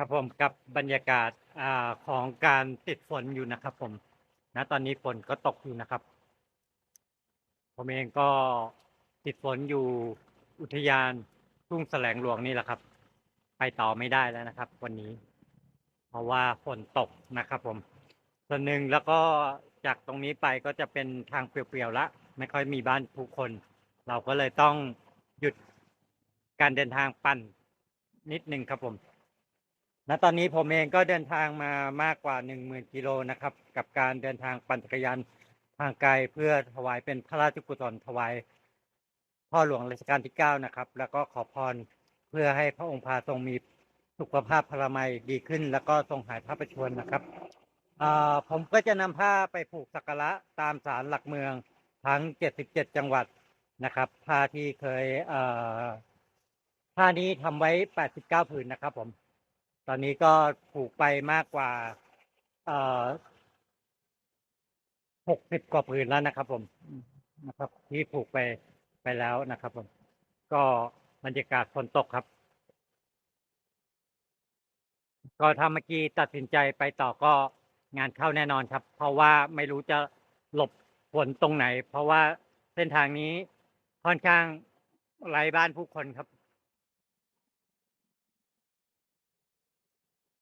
ครับผมกับบรรยากาศอ่าของการติดฝนอยู่นะครับ ผมนะตอนนี้ฝนก็ตกอยู่นะครับ ผมเองก็ติดฝนอยู่อุทยานทุ่งแสลงหลวงนี่แหละครับ ไปต่อไม่ได้แล้วนะครับ วันนี้ เพราะว่าฝนตกนะครับ ผม ส่วนหนึ่งแล้วก็จากตรงนี้ไปก็จะเป็นทางเปลี่ยวๆละ ไม่ค่อยมีบ้านผู้คน เราก็เลยต้องหยุดการเดินทางปั่นนิดนึงครับผม ณตอนนี้ผมเองก็เดินทางมามากกว่าหนึ่งหมื่นกิโลนะครับ กับการเดินทางปั่นจักรยานทางไกลเพื่อถวายเป็นพระราชกุศลถวายพ่อหลวงรัชกาลที่เก้านะครับ แล้วก็ขอพรเพื่อให้พระองค์พาทรงมีสุขภาพพลามัยดีขึ้น แล้วก็ทรงหายพระประชวรนะครับผมก็จะนำผ้าไปผูกสักการะตามศาลหลักเมืองทั้ง 77 จังหวัดนะครับผ้าที่เคยผ้านี้ทำไว้ 89ผืนนะครับผม ตอนนี้ก็ผูกไปมากกว่าเออหกสิบกว่าผืนแล้วนะครับ ผมนะครับ ที่ผูกไปไปแล้วนะครับ ผม ก็บรรยากาศฝนตกครับ ก็ถ้าเมื่อกี้ตัดสินใจไปต่อก็งานเข้าแน่นอนครับ เพราะว่าไม่รู้จะหลบฝนตรงไหน เพราะว่าเส้นทางนี้ค่อนข้างไร้บ้านผู้คนครับ